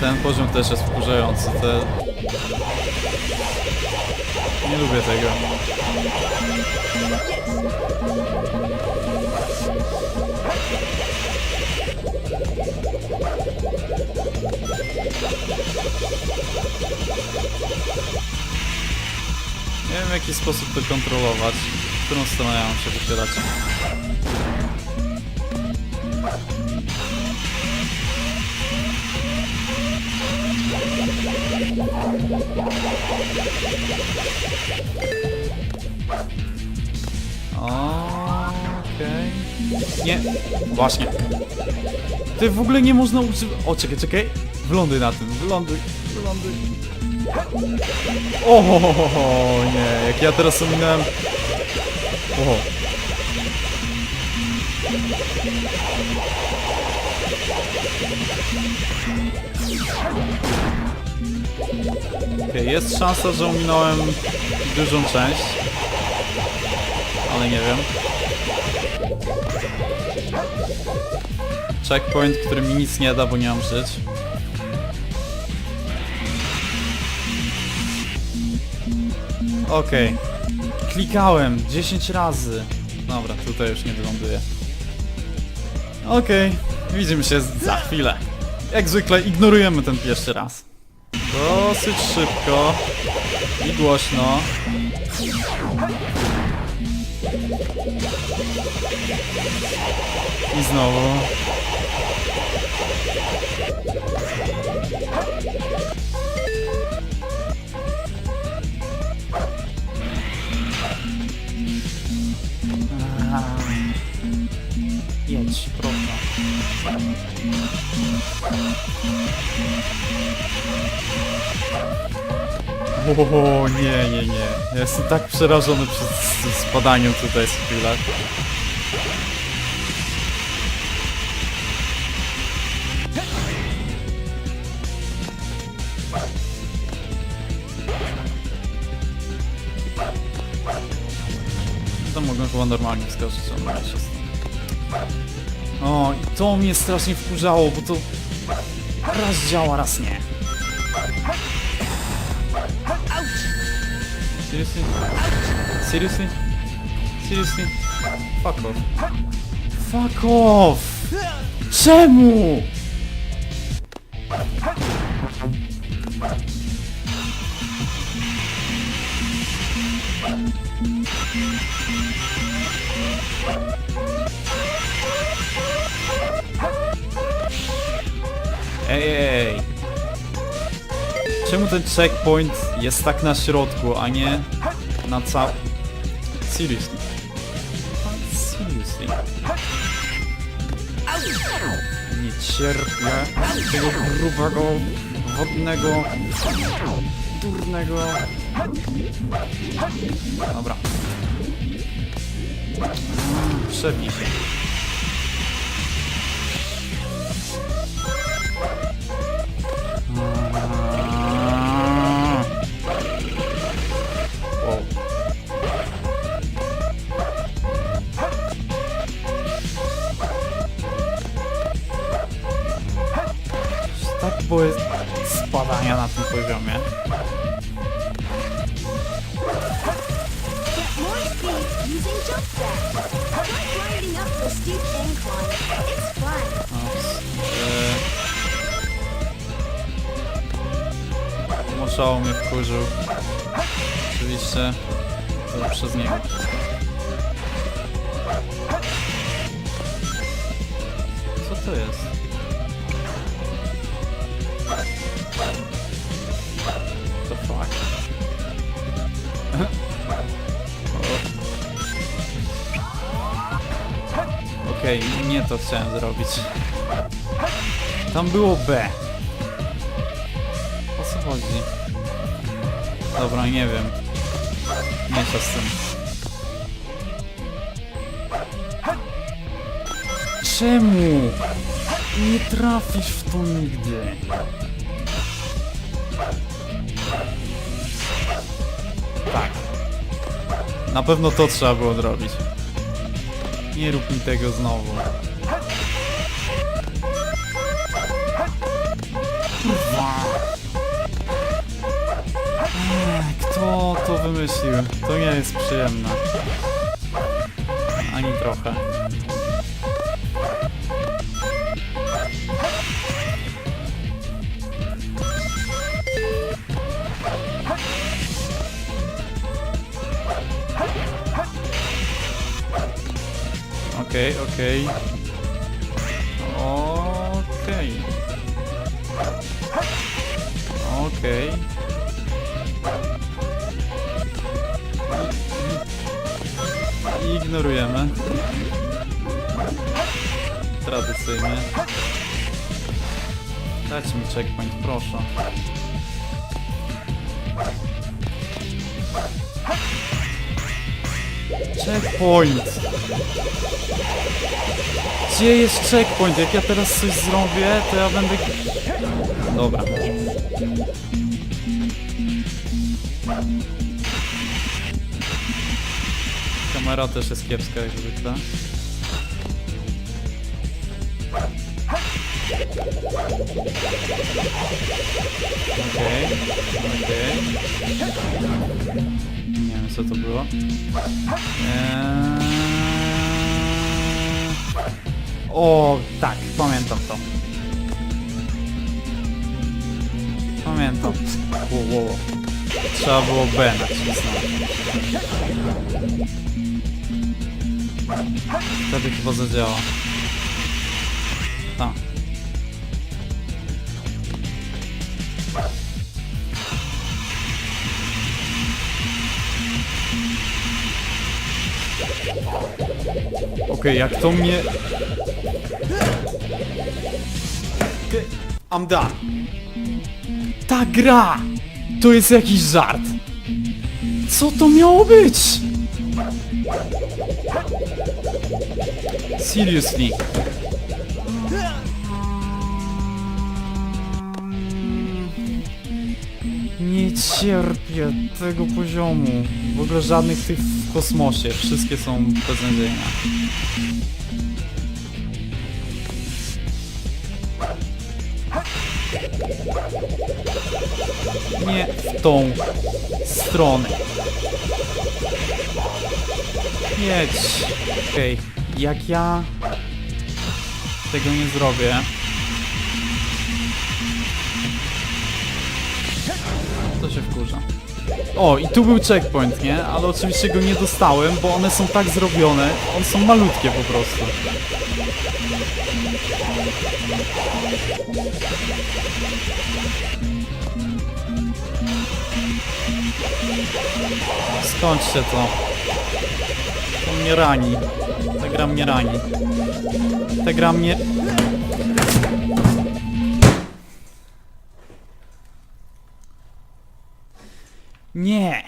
Ten poziom też jest wkurzający. Te... Nie lubię tego. Nie wiem w jaki sposób to kontrolować. W którą stronę ja mam się wychylać. Okej. Nie. Właśnie. Ty w ogóle nie można używać... O, czekaj, czekaj. Wląduj na tym. Wląduj. Wląduj. O nie, jak ja teraz ominąłem... O. Okej, jest szansa, że ominąłem dużą część. Ale nie wiem. Checkpoint, który mi nic nie da, bo nie mam żyć. Okej. Klikałem 10 razy. Dobra, tutaj już nie wyląduję. Okej, widzimy się za chwilę. Jak zwykle ignorujemy ten pierwszy raz. Dosyć szybko i głośno. I znowu. Jedź, proszę. O nie, nie, nie. Ja jestem tak przerażony przez spadaniem tutaj z chwilę. To mogę chyba normalnie wskoczyć, on O, i to mnie strasznie wkurzało, bo to raz działa, raz nie. Seriously? Seriously? Seriously? Fuck off. Fuck off! Czemu? Czemu ten checkpoint jest tak na środku, a nie na cał... Seriously. Seriously. Nie cierpię tego grubego, wodnego, durnego... Dobra. Przebij się. Fun. Eee... Moczało mnie wkurzył. Oczywiście to przez niego. Co to jest? Fuck? Okej, nie to chciałem zrobić. Tam było B. O co chodzi? Dobra, nie wiem. Nie z tym. Czemu? Nie trafisz w to nigdy. Na pewno to trzeba było zrobić. Nie rób mi tego znowu. Kurwa. Kto to wymyślił? To nie jest przyjemne. Ani trochę. Okej, okej. Okej. Okej. I- Ignorujemy. Tradycyjnie. Dajcie mi checkpoint, proszę. Checkpoint! Gdzie jest checkpoint? Jak ja teraz coś zrobię, to ja będę... Dobra. Kamera też jest kiepska jak zwykle. Okej, okej. Nie wiem co to było. Eee... O, tak, pamiętam to. Pamiętam. Wow, wow, wow. Trzeba było B nacisnąć. Wtedy chyba zadziała. Okej, jak to mnie... Okej, I'm done. Ta gra! To jest jakiś żart. Co to miało być? Seriously. Nie cierpię tego poziomu. W ogóle żadnych tych w kosmosie. Wszystkie są beznadziejne. Nie w tą stronę. Jedź. Okej, jak ja tego nie zrobię, to się wkurza. O, i tu był checkpoint, nie? Ale oczywiście go nie dostałem, bo one są tak zrobione, one są malutkie po prostu. Skończcie to. To mnie rani. Ta gra mnie rani. Ta gra mnie... Nie!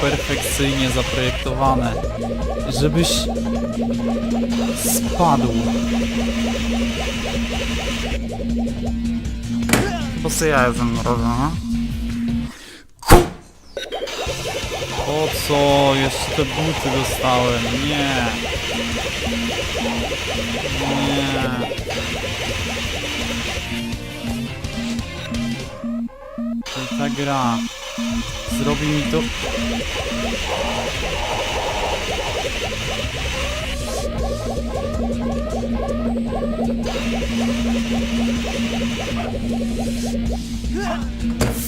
Perfekcyjnie zaprojektowane, żebyś spadł. Bo co ja jestem robię, no? Po co? Jeszcze te buty dostałem. Nie. Nie. Ta gra. Zrobi mi to...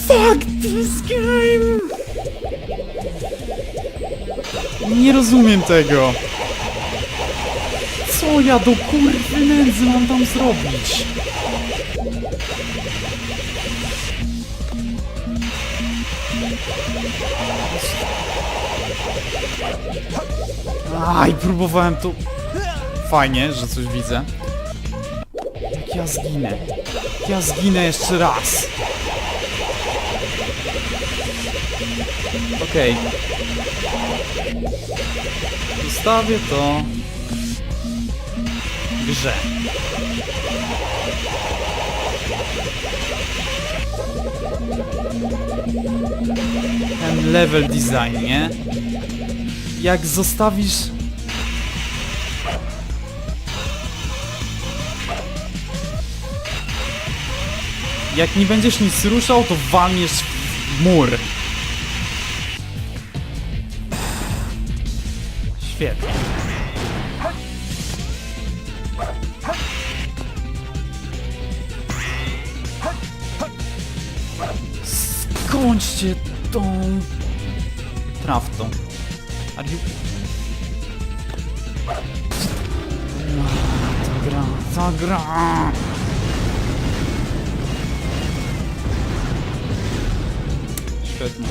Fuck this game! Nie rozumiem tego. Co ja do kurwy nędzy mam tam zrobić? Aj, próbowałem tu... Fajnie, że coś widzę. Jak ja zginę? Jak ja zginę jeszcze raz? Okej. Zostawię to grze. Ten level design, nie? Jak zostawisz Jak nie będziesz nic ruszał, to walniesz w mur. Świetnie. Skończcie tą traftą. Are you... Ta gra, ta gra! Świetnie.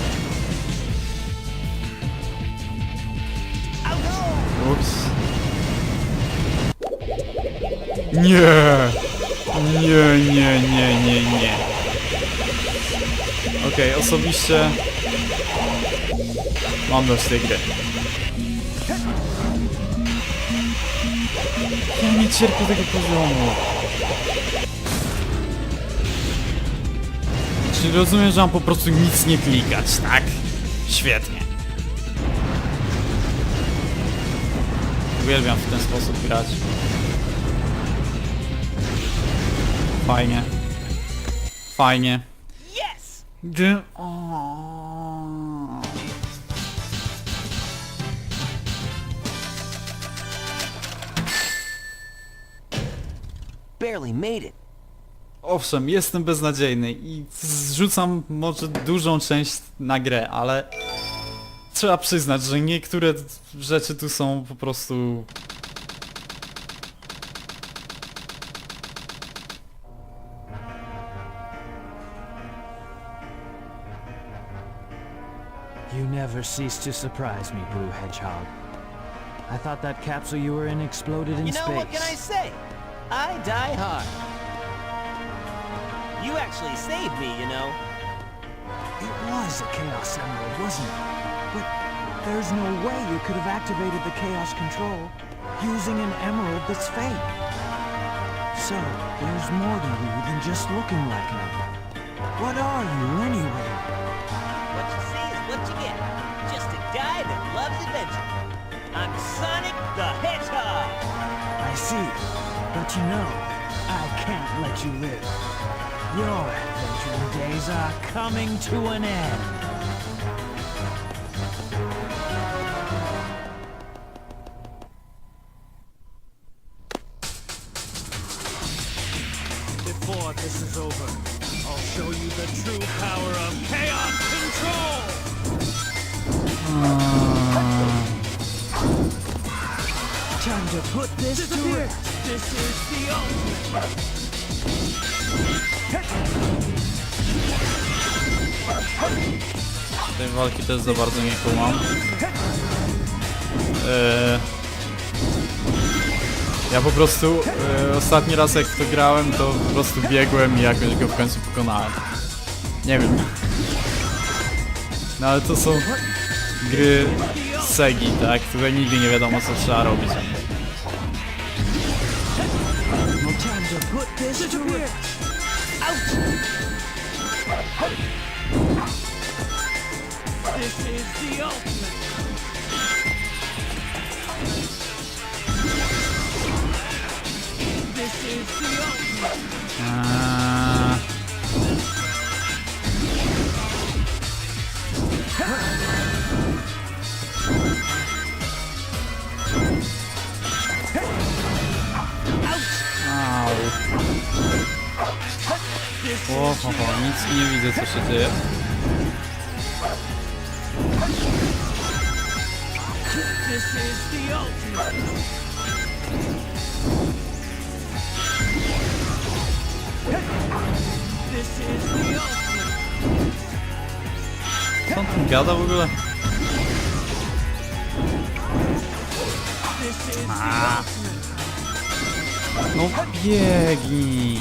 Ups. Nie! Nie, nie, nie, nie, nie. Okej, osobiście mam dość tej gry. Ja nie cierpię tego poziomu. Czyli rozumiem, że mam po prostu nic nie klikać, tak? Świetnie. Uwielbiam w ten sposób grać. Fajnie. Fajnie. O. Barely made it. Owszem, jestem beznadziejny i zrzucam może dużą część na grę, ale trzeba przyznać, że niektóre rzeczy tu są po prostu... You never cease to surprise me, Blue Hedgehog. I thought that capsule you were in exploded in You know, space. what can I say? I die hard. You actually saved me, you know. It was a Chaos Emerald, wasn't it? But there's no way you could have activated the Chaos Control using an emerald that's fake. So, there's more to you than just looking like an emerald. What are you, anyway? You know, I can't let you live. Your adventuring days are coming to an end. Tej walki też za bardzo nie kumam. Eee, ja po prostu e, ostatni raz jak to grałem, to po prostu biegłem i jakoś go w końcu pokonałem. Nie wiem. No ale to są gry Segi, tak? Tutaj nigdy nie wiadomo co trzeba robić. To put this to rest. This is the ultimate. This is the ultimate. Eee, nic nie widzę co się dzieje. Co on gada w ogóle? No biegnij.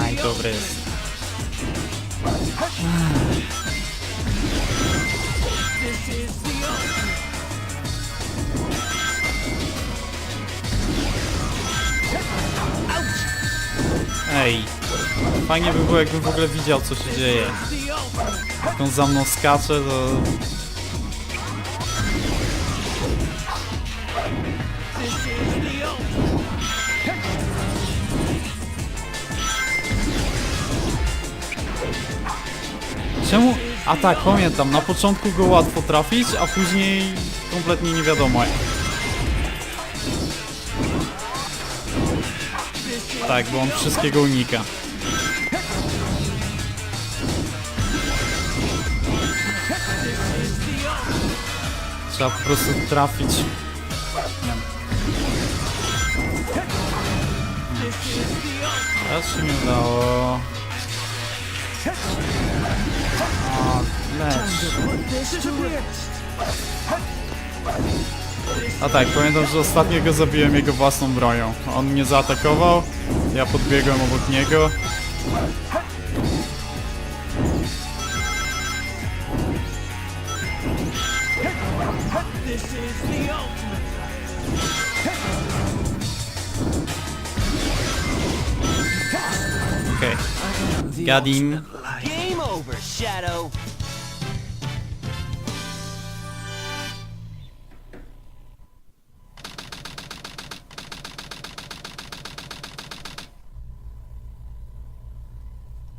Aj, dobry jest. Ej, fajnie by było jakbym w ogóle widział co się dzieje. Jak on za mną skacze, to... Czemu? A tak, pamiętam, na początku go łatwo trafić, a później kompletnie nie wiadomo. Tak, bo on wszystkiego unika. Trzeba po prostu trafić. Wiem. Teraz się nie udało. A tak, pamiętam, że ostatnio go zabiłem jego własną bronią. On mnie zaatakował, ja podbiegłem obok niego. Okej, okay. got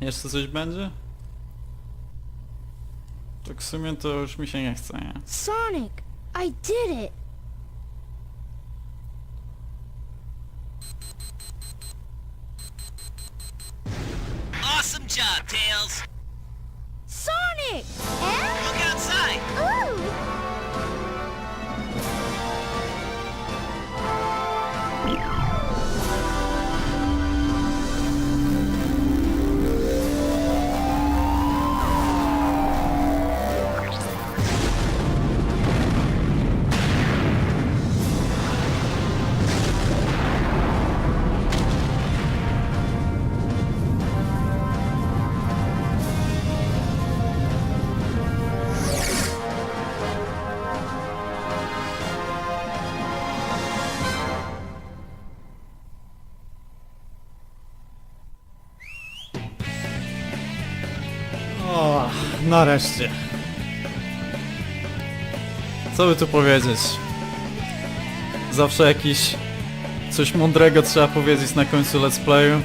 Jeszcze coś będzie? Tak w sumie to już mi się nie chce, nie? Sonic, I did it. Awesome job, Tails. Sonic! Nareszcie. Co by tu powiedzieć? Zawsze jakiś coś mądrego trzeba powiedzieć na końcu let's playu.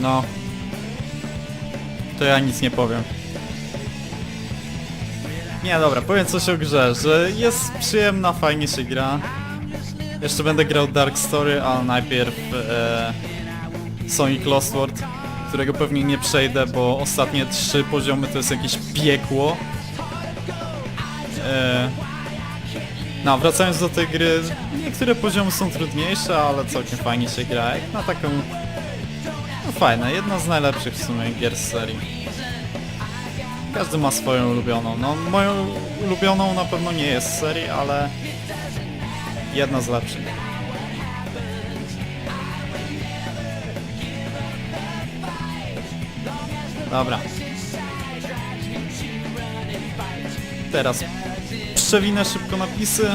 No. To ja nic nie powiem. Nie, dobra, powiem coś o grze, że jest przyjemna, fajnie się gra. Jeszcze będę grał Dark Story, a najpierw e, Sonic Lost World, którego pewnie nie przejdę, bo ostatnie trzy poziomy to jest jakieś piekło. E, no, wracając do tej gry, niektóre poziomy są trudniejsze, ale całkiem fajnie się gra. Jak na taką... No fajne, jedna z najlepszych w sumie gier z serii. Każdy ma swoją ulubioną. No, moją ulubioną na pewno nie jest serii, ale jedna z lepszych. Dobra. Teraz przewinę szybko napisy.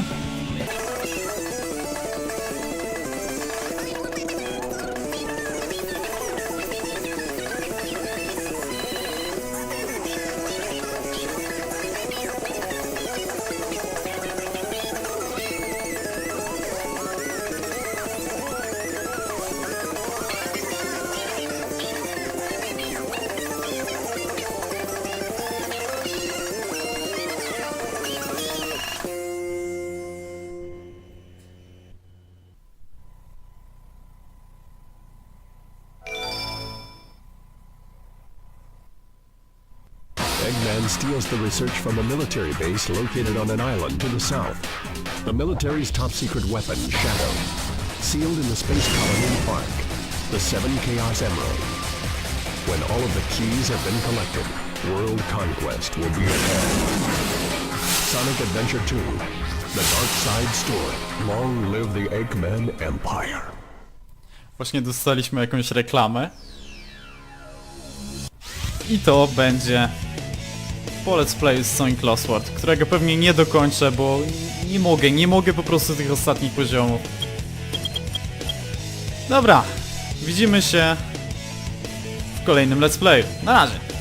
Eggman steals the research from a military base located on an island to the south. The military's top secret weapon, Shadow, sealed in the space colony Ark, the seven Chaos Emerald. When all of the keys have been collected, world conquest will be at hand. Sonic Adventure 2, The Dark Side Story. Long live the Eggman Empire. Właśnie dostaliśmy jakąś reklamę. I to będzie po let's play z Sonic Lost World, którego pewnie nie dokończę, bo nie mogę, nie mogę po prostu tych ostatnich poziomów. Dobra, widzimy się w kolejnym let's playu. Na razie.